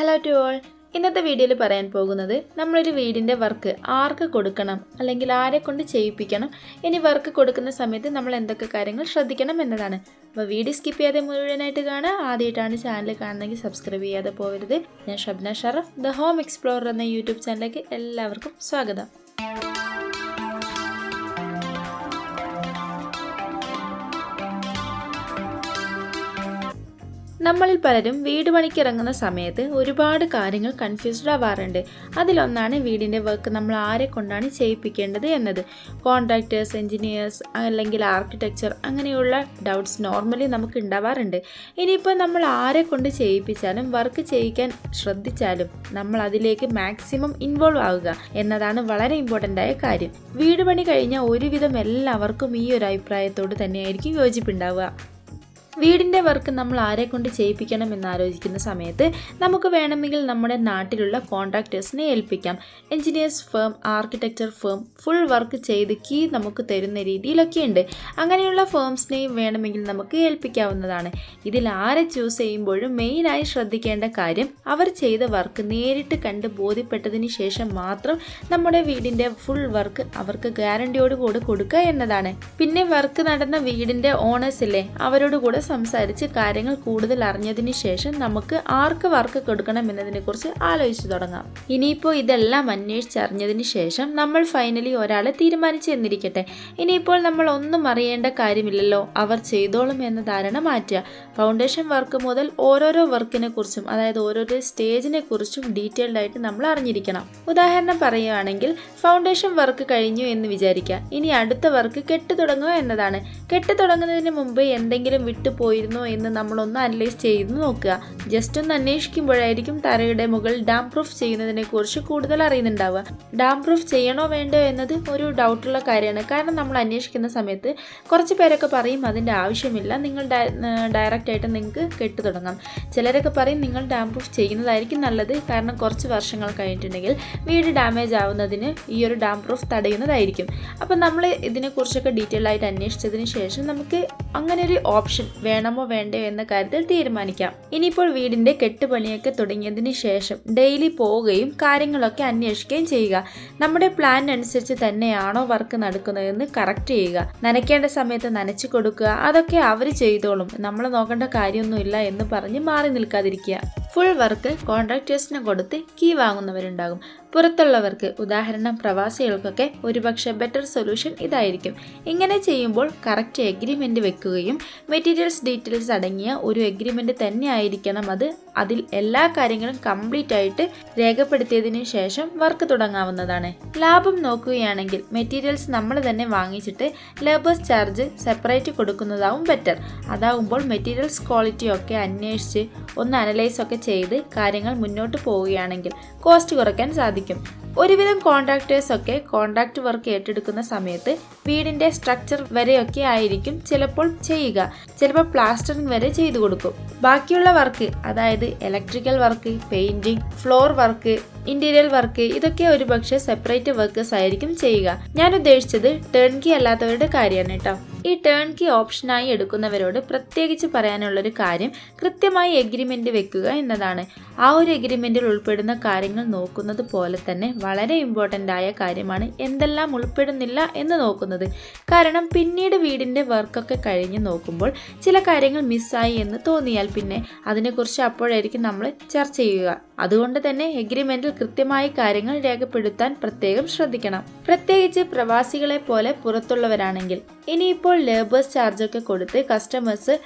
Hello to all ഇന്നത്തെ വീഡിയോയിൽ പറയാൻ പോകുന്നത് നമ്മളൊരു വീടിന്റെ വർക്ക് ആർക്ക് കൊടുക്കണം അല്ലെങ്കിൽ ആരെ കൊണ്ട് ചെയ്യിപ്പിക്കണം. ഇനി വർക്ക് കൊടുക്കുന്ന സമയത്ത് നമ്മൾ എന്തൊക്കെ കാര്യങ്ങൾ ശ്രദ്ധിക്കണം എന്നതാണ്. അപ്പോൾ വീഡിയോ സ്കിപ്പ് ചെയ്യാതെ മുഴുവനായിട്ട് കാണുക. ആദ്യമായിട്ടാണ് ചാനൽ കാണുന്നതെങ്കിൽ സബ്സ്ക്രൈബ് ചെയ്യാതെ പോകരുത് ഞാൻ Shabna Sharaf the home explorer എന്ന യൂട്യൂബ് ചാനലിലേക്ക് എല്ലാവർക്കും സ്വാഗതം. നമ്മളിൽ പലരും വീട് പണിക്കിറങ്ങുന്ന സമയത്ത് ഒരുപാട് കാര്യങ്ങൾ കൺഫ്യൂസ്ഡ് ആവാറുണ്ട്. അതിലൊന്നാണ് വീടിന്റെ വർക്ക് നമ്മൾ ആരെ കൊണ്ടാണ് ചെയ്യിപ്പിക്കേണ്ടത് എന്നത്. കോൺട്രാക്ടേഴ്സ് എൻജിനീയേഴ്സ് അല്ലെങ്കിൽ ആർക്കിടെക്ചർ അങ്ങനെയുള്ള ഡൗട്ട്സ് നോർമലി നമുക്ക് ഉണ്ടാവാറുണ്ട്. ഇനിയിപ്പോൾ നമ്മൾ ആരെ കൊണ്ട് ചെയ്യിപ്പിച്ചാലും വർക്ക് ചെയ്യിക്കാൻ ശ്രദ്ധിച്ചാലും നമ്മൾ അതിലേക്ക് മാക്സിമം ഇൻവോൾവ് ആവുക എന്നതാണ് വളരെ ഇമ്പോർട്ടന്റ് ആയ കാര്യം. വീട് പണി കഴിഞ്ഞാൽ ഒരുവിധം എല്ലാവർക്കും ഈ ഒരു അഭിപ്രായത്തോട് തന്നെയായിരിക്കും യോജിപ്പുണ്ടാവുക. വീടിന്റെ വർക്ക് നമ്മൾ ആരെ കൊണ്ട് ചെയ്യിപ്പിക്കണം എന്നാലോചിക്കുന്ന സമയത്ത് നമുക്ക് വേണമെങ്കിൽ നമ്മുടെ നാട്ടിലുള്ള കോൺട്രാക്ടേഴ്സിനെ ഏൽപ്പിക്കാം. Engineers firm architecture firm full work ചെയ്ത് കീ നമുക്ക് തരുന്ന രീതിയിലൊക്കെ ഉണ്ട്. അങ്ങനെയുള്ള ഫേംസിനെയും വേണമെങ്കിൽ നമുക്ക് ഏൽപ്പിക്കാവുന്നതാണ്. ഇതിൽ ആരെ ചൂസ് ചെയ്യുമ്പോഴും മെയിനായി ശ്രദ്ധിക്കേണ്ട കാര്യം അവർ ചെയ്ത വർക്ക് നേരിട്ട് കണ്ട് ബോധ്യപ്പെട്ടതിന് ശേഷം മാത്രം നമ്മുടെ വീടിന്റെ ഫുൾ വർക്ക് അവർക്ക് ഗ്യാരണ്ടിയോട് കൂടെ കൊടുക്കുക എന്നതാണ്. പിന്നെ വർക്ക് നടന്ന വീടിന്റെ ഓണേഴ്സ് ഇല്ലേ അവരോട് കൂടെ സംസാരിച്ച് കാര്യങ്ങൾ കൂടുതൽ അറിഞ്ഞതിന് ശേഷം നമുക്ക് ആർക്ക് വർക്ക് കൊടുക്കണം എന്നതിനെ കുറിച്ച് ആലോചിച്ചു തുടങ്ങാം. ഇനിയിപ്പോൾ ഇതെല്ലാം അന്വേഷിച്ചറിഞ്ഞതിന് ശേഷം നമ്മൾ ഫൈനലി ഒരാളെ തീരുമാനിച്ചു എന്നിരിക്കട്ടെ. ഇനിയിപ്പോൾ നമ്മൾ ഒന്നും അറിയേണ്ട കാര്യമില്ലല്ലോ. അവർ ചെയ്തോളും എന്ന ധാരണ മാറ്റുക. ഫൗണ്ടേഷൻ വർക്ക് മുതൽ ഓരോരോ വർക്കിനെ കുറിച്ചും അതായത് ഓരോരോ സ്റ്റേജിനെ കുറിച്ചും ഡീറ്റെയിൽഡ് ആയിട്ട് നമ്മൾ അറിഞ്ഞിരിക്കണം. ഉദാഹരണം പറയുകയാണെങ്കിൽ ഫൗണ്ടേഷൻ വർക്ക് കഴിഞ്ഞു എന്ന് വിചാരിക്കുക. ഇനി അടുത്ത വർക്ക് കെട്ടു തുടങ്ങുക എന്നതാണ്. കെട്ടു തുടങ്ങുന്നതിന് മുമ്പ് എന്തെങ്കിലും വിട്ടുപോയിരുന്നോ എന്ന് നമ്മളൊന്ന് അനലൈസ് ചെയ്ത് നോക്കുക. ജസ്റ്റ് ഒന്ന് അന്വേഷിക്കുമ്പോഴായിരിക്കും തറയുടെ മുകൾ ഡാം പ്രൂഫ് ചെയ്യുന്നതിനെ കുറിച്ച് കൂടുതൽ അറിയുന്നുണ്ടാവുക. ഡാം പ്രൂഫ് ചെയ്യണോ വേണ്ടോ എന്നത് ഒരു ഡൗട്ടുള്ള കാര്യമാണ്. കാരണം നമ്മൾ അന്വേഷിക്കുന്ന സമയത്ത് കുറച്ച് പേരൊക്കെ പറയും അതിന്റെ ആവശ്യമില്ല. നിങ്ങൾ ഡയറക്റ്റ് ആയിട്ട് നിങ്ങൾക്ക് കെട്ടു തുടങ്ങാം. ചിലരൊക്കെ പറയും നിങ്ങൾ ഡാം പ്രൂഫ് ചെയ്യുന്നതായിരിക്കും നല്ലത്. കാരണം കുറച്ച് വർഷങ്ങൾ കഴിഞ്ഞിട്ടുണ്ടെങ്കിൽ വീട് ഡാമേജ് ആവുന്നതിന് ഈ ഒരു ഡാം പ്രൂഫ് തടയുന്നതായിരിക്കും. അപ്പം നമ്മൾ ഇതിനെക്കുറിച്ചൊക്കെ ഡീറ്റെയിൽ ആയിട്ട് അന്വേഷിച്ചതിന് ശേഷം നമുക്ക് അങ്ങനെ ഒരു ഓപ്ഷൻ വേണമോ വേണ്ടയോ എന്ന കാര്യത്തിൽ തീരുമാനിക്കാം. ഇനിയിപ്പോൾ വീടിന്റെ കെട്ടുപണിയൊക്കെ തുടങ്ങിയതിന് ശേഷം ഡെയിലി പോവുകയും കാര്യങ്ങളൊക്കെ അന്വേഷിക്കുകയും ചെയ്യുക. നമ്മുടെ പ്ലാൻ അനുസരിച്ച് തന്നെയാണോ വർക്ക് നടക്കുന്നതെന്ന് കറക്റ്റ് ചെയ്യുക. നനയ്ക്കേണ്ട സമയത്ത് നനച്ചു കൊടുക്കുക. അതൊക്കെ അവർ ചെയ്തോളും. നമ്മൾ നോക്കേണ്ട കാര്യമൊന്നുമില്ല എന്ന് പറഞ്ഞ് മാറി നിൽക്കാതിരിക്കുക. ഫുൾ വർക്ക് കോൺട്രാക്ടേഴ്സിന് കൊടുത്ത് കീ വാങ്ങുന്നവരുണ്ടാകും. പുറത്തുള്ളവർക്ക് ഉദാഹരണം പ്രവാസികൾക്കൊക്കെ ഒരുപക്ഷെ ബെറ്റർ സൊല്യൂഷൻ ഇതായിരിക്കും. ഇങ്ങനെ ചെയ്യുമ്പോൾ കറക്റ്റ് എഗ്രിമെന്റ് വെക്കുകയും മെറ്റീരിയൽസ് ഡീറ്റെയിൽസ് അടങ്ങിയ ഒരു എഗ്രിമെന്റ് തന്നെ ആയിരിക്കണം അത് അതിൽ എല്ലാ കാര്യങ്ങളും കംപ്ലീറ്റ് ആയിട്ട് രേഖപ്പെടുത്തിയതിന് ശേഷം വർക്ക് തുടങ്ങാവുന്നതാണ്. ലാഭം നോക്കുകയാണെങ്കിൽ മെറ്റീരിയൽസ് നമ്മൾ തന്നെ വാങ്ങിച്ചിട്ട് ലേബേഴ്സ് ചാർജ് സെപ്പറേറ്റ് കൊടുക്കുന്നതാവും ബെറ്റർ അതാവുമ്പോൾ മെറ്റീരിയൽസ് ക്വാളിറ്റി ഒക്കെ അന്വേഷിച്ച് ഒന്ന് അനലൈസ് ഒക്കെ ചെയ്ത് കാര്യങ്ങൾ മുന്നോട്ട് പോവുകയാണെങ്കിൽ കോസ്റ്റ് കുറയ്ക്കാൻ സാധിക്കും. ഒരുവിധം കോൺട്രാക്ടേഴ്സ് ഒക്കെ കോൺട്രാക്ട് വർക്ക് ഏറ്റെടുക്കുന്ന സമയത്ത് വീടിന്റെ സ്ട്രക്ചർ വരെയൊക്കെ ആയിരിക്കും ചിലപ്പോൾ ചെയ്യുക. ചിലപ്പോൾ പ്ലാസ്റ്ററിംഗ് വരെ ചെയ്തു കൊടുക്കും. ബാക്കിയുള്ള വർക്ക് അതായത് electrical work painting floor work interior work ഇതൊക്കെ ഒരുപക്ഷെ സെപ്പറേറ്റ് വർക്കേഴ്സ് ആയിരിക്കും ചെയ്യുക. ഞാൻ ഉദ്ദേശിച്ചത് ടേൺ കീ അല്ലാത്തവരുടെ കാര്യമാണ് കേട്ടോ. ഈ ടേൺ കീ ഓപ്ഷനായി എടുക്കുന്നവരോട് പ്രത്യേകിച്ച് പറയാനുള്ളൊരു കാര്യം കൃത്യമായി എഗ്രിമെന്റ് വെക്കുക എന്നതാണ്. ആ ഒരു എഗ്രിമെന്റിൽ ഉൾപ്പെടുന്ന കാര്യങ്ങൾ നോക്കുന്നത് പോലെ തന്നെ വളരെ ഇമ്പോർട്ടന്റ് ആയ കാര്യമാണ് എന്തെല്ലാം ഉൾപ്പെടുന്നില്ല എന്ന് നോക്കുന്നത്. കാരണം പിന്നീട് വീടിന്റെ വർക്കൊക്കെ കഴിഞ്ഞ് നോക്കുമ്പോൾ ചില കാര്യങ്ങൾ മിസ്സായി എന്ന് തോന്നിയാൽ പിന്നെ അതിനെക്കുറിച്ച് അപ്പോഴായിരിക്കും നമ്മൾ ചർച്ച ചെയ്യുക. അതുകൊണ്ട് തന്നെ എഗ്രിമെന്റിൽ കൃത്യമായി കാര്യങ്ങൾ രേഖപ്പെടുത്താൻ പ്രത്യേകം ശ്രദ്ധിക്കണം. പ്രത്യേകിച്ച് പ്രവാസികളെ പോലെ പുറത്തുള്ളവരാണെങ്കിൽ ഇനിയിപ്പോൾ ലേബേഴ്സ് ചാർജൊക്കെ കൊടുത്ത് കസ്റ്റമേഴ്സ്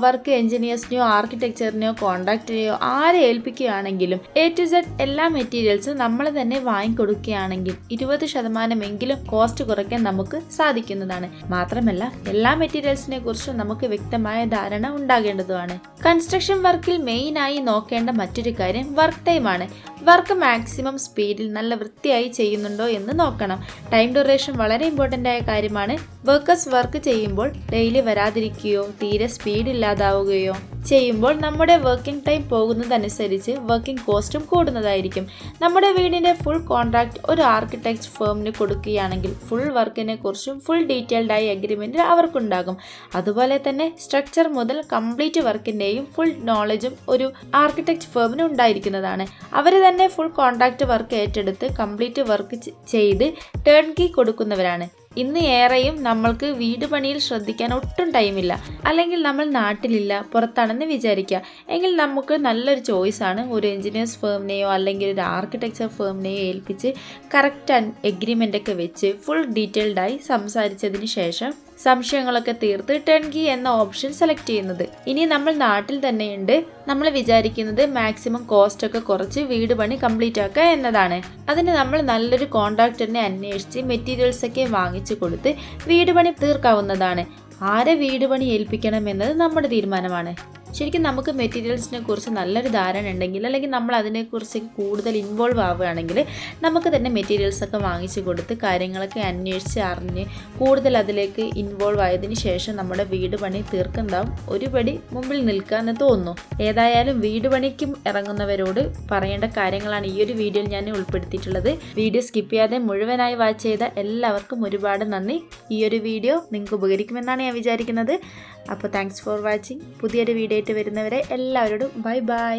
വർക്ക് എഞ്ചിനീയേഴ്സിനെയോ ആർക്കിടെക്ചറിനെയോ കോൺട്രാക്ടറെയോ ആരെ ഏൽപ്പിക്കുകയാണെങ്കിലും എ ടു സെഡ് എല്ലാ മെറ്റീരിയൽസും നമ്മൾ തന്നെ വാങ്ങിക്കൊടുക്കുകയാണെങ്കിൽ ഇരുപത് ശതമാനമെങ്കിലും കോസ്റ്റ് കുറയ്ക്കാൻ നമുക്ക് സാധിക്കുന്നതാണ്. മാത്രമല്ല എല്ലാ മെറ്റീരിയൽസിനെ കുറിച്ചും നമുക്ക് വ്യക്തമായ ധാരണ ഉണ്ടാകേണ്ടതുമാണ്. കൺസ്ട്രക്ഷൻ വർക്കിൽ മെയിനായി നോക്കേണ്ട മറ്റൊരു കാര്യം വർക്ക് ടൈമാണ് വർക്ക് മാക്സിമം സ്പീഡിൽ നല്ല വൃത്തിയായി ചെയ്യുന്നുണ്ടോ എന്ന് നോക്കണം. ടൈം ഡ്യൂറേഷൻ വളരെ ഇമ്പോർട്ടന്റ് ആയ കാര്യമാണ്. വർക്കേഴ്സ് വർക്ക് ചെയ്യുമ്പോൾ ഡെയിലി വരാതിരിക്കുകയോ തീരെ സ്പീഡ് ഇല്ലാതാവുകയോ ചെയ്യുമ്പോൾ നമ്മുടെ വർക്കിംഗ് ടൈം പോകുന്നതനുസരിച്ച് വർക്കിംഗ് കോസ്റ്റും കൂടുന്നതായിരിക്കും. നമ്മുടെ വീടിന്റെ ഫുൾ കോൺട്രാക്ട് ഒരു ആർക്കിടെക്ട് ഫേമിന് കൊടുക്കുകയാണെങ്കിൽ ഫുൾ വർക്കിനെ കുറിച്ചും ഫുൾ ഡീറ്റെയിൽഡായി അഗ്രിമെന്റ് അവർക്കുണ്ടാകും. അതുപോലെ തന്നെ സ്ട്രക്ചർ മുതൽ കംപ്ലീറ്റ് വർക്കിന്റെയും ഫുൾ നോളജും ഒരു ആർക്കിടെക്ട് ഫേമിന് ഉണ്ടായിരിക്കുന്നതാണ്. അവർ തന്നെ ഫുൾ കോൺട്രാക്ട് വർക്ക് ഏറ്റെടുത്ത് കംപ്ലീറ്റ് വർക്ക് ചെയ്ത് ടേൺ കീ കൊടുക്കുന്നവരാണ്. ഇന്ന് ഏറെയും നമ്മൾക്ക് വീട് പണിയിൽ ശ്രദ്ധിക്കാൻ ഒട്ടും ടൈമില്ല. അല്ലെങ്കിൽ നമ്മൾ നാട്ടിലില്ല പുറത്താണെന്ന് വിചാരിക്കുക. എങ്കിൽ നമുക്ക് നല്ലൊരു ചോയ്സാണ് ഒരു എഞ്ചിനീയേഴ്സ് ഫേമിനെയോ അല്ലെങ്കിൽ ഒരു ആർക്കിടെക്ചർ ഫേമിനെയോ ഏൽപ്പിച്ച് കറക്റ്റ് എഗ്രിമെന്റ് ഒക്കെ വെച്ച് ഫുൾ ഡീറ്റെയിൽഡായി സംസാരിച്ചതിന് ശേഷം സംശയങ്ങളൊക്കെ തീർത്ത് ടേൺ കീ എന്ന ഓപ്ഷൻ സെലക്ട് ചെയ്യുന്നത്. ഇനി നമ്മൾ നാട്ടിൽ തന്നെയുണ്ട്. നമ്മൾ വിചാരിക്കുന്നത് മാക്സിമം കോസ്റ്റ് ഒക്കെ കുറച്ച് വീട് പണി കംപ്ലീറ്റ് ആക്കുക എന്നതാണ്. അതിന് നമ്മൾ നല്ലൊരു കോൺട്രാക്ടറിനെ അന്വേഷിച്ച് മെറ്റീരിയൽസ് ഒക്കെ വാങ്ങിച്ചു കൊടുത്ത് വീട് പണി തീർക്കാവുന്നതാണ്. ആരെ വീട് പണി ഏൽപ്പിക്കണം എന്നത് നമ്മുടെ തീരുമാനമാണ്. ശരിക്കും നമുക്ക് മെറ്റീരിയൽസിനെ കുറിച്ച് നല്ലൊരു ധാരണ ഉണ്ടെങ്കിൽ അല്ലെങ്കിൽ നമ്മൾ അതിനെക്കുറിച്ച് കൂടുതൽ ഇൻവോൾവ് ആവുകയാണെങ്കിൽ നമുക്ക് തന്നെ മെറ്റീരിയൽസ് ഒക്കെ വാങ്ങിച്ചു കൊടുത്ത് കാര്യങ്ങളൊക്കെ അന്വേഷിച്ച് അറിഞ്ഞ് കൂടുതൽ അതിലേക്ക് ഇൻവോൾവ് ആയതിന് ശേഷം നമ്മുടെ വീട് പണി തീർക്കുന്നുണ്ടാവും ഒരുപടി മുമ്പിൽ നിൽക്കാമെന്ന് തോന്നുന്നു. ഏതായാലും വീട് പണിക്കും ഇറങ്ങുന്നവരോട് പറയേണ്ട കാര്യങ്ങളാണ് ഈ ഒരു വീഡിയോയിൽ ഞാൻ ഉൾപ്പെടുത്തിയിട്ടുള്ളത്. വീഡിയോ സ്കിപ്പ് ചെയ്യാതെ മുഴുവനായി വാച്ച് ചെയ്ത എല്ലാവർക്കും ഒരുപാട് നന്ദി. ഈ ഒരു വീഡിയോ നിങ്ങൾക്ക് ഉപകരിക്കുമെന്നാണ് ഞാൻ വിചാരിക്കുന്നത്. അപ്പോൾ താങ്ക്സ് ഫോർ വാച്ചിങ് പുതിയൊരു വീഡിയോ ആയിട്ട് വരുന്നവരെ എല്ലാവരോടും ബൈ ബൈ.